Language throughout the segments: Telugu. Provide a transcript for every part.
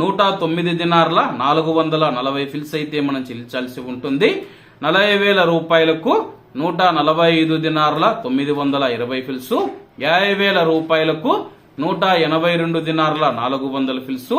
నూట తొమ్మిది దినార్ల నాలుగు వందల నలభై ఫిల్స్ అయితే మనం చెల్లించాల్సి ఉంటుంది. నలభై వేల రూపాయలకు నూట నలభై ఐదు దినార్ల తొమ్మిది వందల ఇరవై ఫిల్స్. యాభై వేల రూపాయలకు నూట ఎనభై రెండు దినార్ల నాలుగు వందల ఫిల్స్.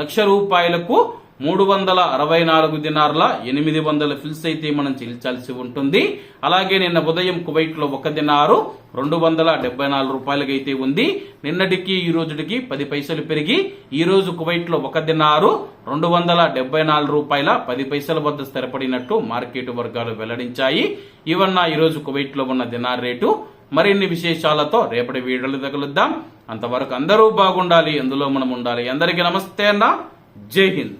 లక్ష రూపాయలకు మూడు వందల అరవై నాలుగు దినార్ల ఎనిమిది వందల ఫిల్స్ అయితే మనం చెల్లించాల్సి ఉంటుంది. అలాగే నిన్న ఉదయం కువైట్లో ఒక దినారు రెండు వందల డెబ్బై నాలుగు రూపాయలకి అయితే ఉంది. నిన్నటికి ఈ రోజుకి పది పైసలు పెరిగి ఈ రోజు కువైట్లో ఒక దినారు రెండు వందల డెబ్బై నాలుగు రూపాయల పది పైసల వద్ద స్థిరపడినట్టు మార్కెట్ వర్గాలు వెల్లడించాయి. ఇవన్న ఈ రోజు కువైట్లో ఉన్న దినార్ రేటు. మరిన్ని విశేషాలతో రేపటి వీడియోలు తగులుద్దాం. అంతవరకు అందరూ బాగుండాలి. అందులో మనం ఉండాలి. అందరికీ నమస్తే అన్న. జై హింద్.